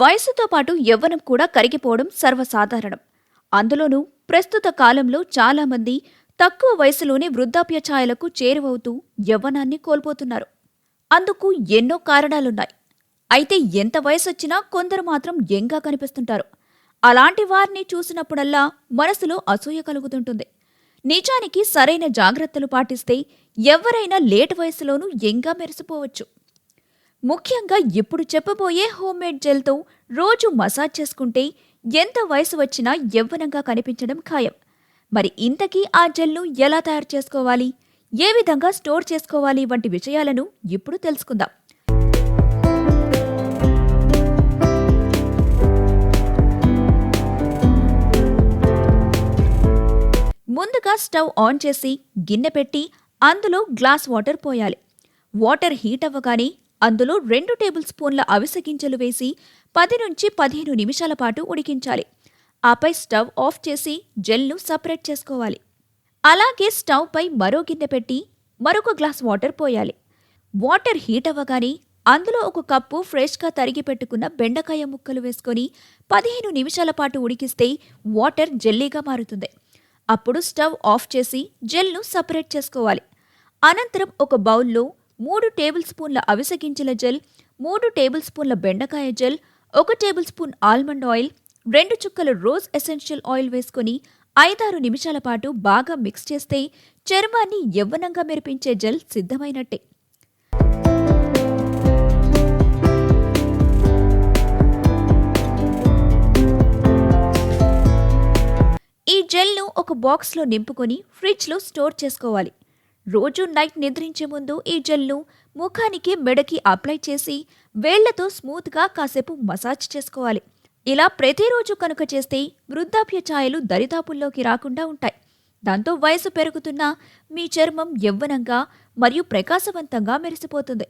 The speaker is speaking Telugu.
వయసుతో పాటు యవ్వనం కూడా కరిగిపోవడం సర్వసాధారణం. అందులోనూ ప్రస్తుత కాలంలో చాలామంది తక్కువ వయసులోనే వృద్ధాప్య ఛాయలకు చేరువవుతూ యవ్వనాన్ని కోల్పోతున్నారు. అందుకు ఎన్నో కారణాలున్నాయి. అయితే ఎంత వయసొచ్చినా కొందరు మాత్రం యంగా కనిపిస్తుంటారు. అలాంటి వారిని చూసినప్పుడల్లా మనసులో అసూయ కలుగుతుంటుంది. నిజానికి సరైన జాగ్రత్తలు పాటిస్తే ఎవరైనా లేట్ వయసులోనూ ఎంగా మెరిసిపోవచ్చు. ముఖ్యంగా ఇప్పుడు చెప్పబోయే హోమ్మేడ్ జెల్తో రోజు మసాజ్ చేసుకుంటే ఎంత వయసు వచ్చినా యవ్వనంగా కనిపించడం ఖాయం. మరి ఇంతకీ ఆ జెల్ను ఎలా తయారు చేసుకోవాలి? ఏ విధంగా స్టోర్ చేసుకోవాలి? వంటి విషయాలను ఇప్పుడు తెలుసుకుందాం. ముందుగా స్టవ్ ఆన్ చేసి గిన్నె పెట్టి అందులో గ్లాస్ వాటర్ పోయాలి. వాటర్ హీట్ అవ్వగానే అందులో రెండు టేబుల్ స్పూన్ల అవిసె గింజలు వేసి పది నుంచి పదిహేను నిమిషాల పాటు ఉడికించాలి. ఆపై స్టవ్ ఆఫ్ చేసి జెల్ను సపరేట్ చేసుకోవాలి. అలాగే స్టవ్ పై మరో గిన్నె పెట్టి మరొక గ్లాస్ వాటర్ పోయాలి. వాటర్ హీట్ అవ్వగానే అందులో ఒక కప్పు ఫ్రెష్గా తరిగి పెట్టుకున్న బెండకాయ ముక్కలు వేసుకొని పదిహేను నిమిషాల పాటు ఉడికిస్తే వాటర్ జెల్లీగా మారుతుంది. అప్పుడు స్టవ్ ఆఫ్ చేసి జెల్ను సపరేట్ చేసుకోవాలి. అనంతరం ఒక బౌల్లో మూడు టేబుల్ స్పూన్ల అవిసె గింజల జెల్ మూడు టేబుల్ స్పూన్ల బెండకాయ జెల్ ఒక టేబుల్ స్పూన్ ఆల్మండ్ ఆయిల్ రెండు చుక్కల రోజ్ ఎసెన్షియల్ ఆయిల్ వేసుకొని ఐదారు నిమిషాల పాటు బాగా మిక్స్ చేస్తే చర్మాన్ని యవ్వనంగా మెరిపించే జెల్ సిద్ధమైనట్టే. ఈ జెల్ను ఒక బాక్స్లో నింపుకొని ఫ్రిడ్జ్లో స్టోర్ చేసుకోవాలి. రోజు నైట్ నిద్రించే ముందు ఈ జెల్ను ముఖానికి మెడకి అప్లై చేసి వేళ్ళతో స్మూత్గా కాసేపు మసాజ్ చేసుకోవాలి. ఇలా ప్రతిరోజు కనుక చేస్తే వృద్ధాప్య ఛాయలు దరిదాపుల్లోకి రాకుండా ఉంటాయి. దాంతో వయసు పెరుగుతున్నా మీ చర్మం యవ్వనంగా మరియు ప్రకాశవంతంగా మెరిసిపోతుంది.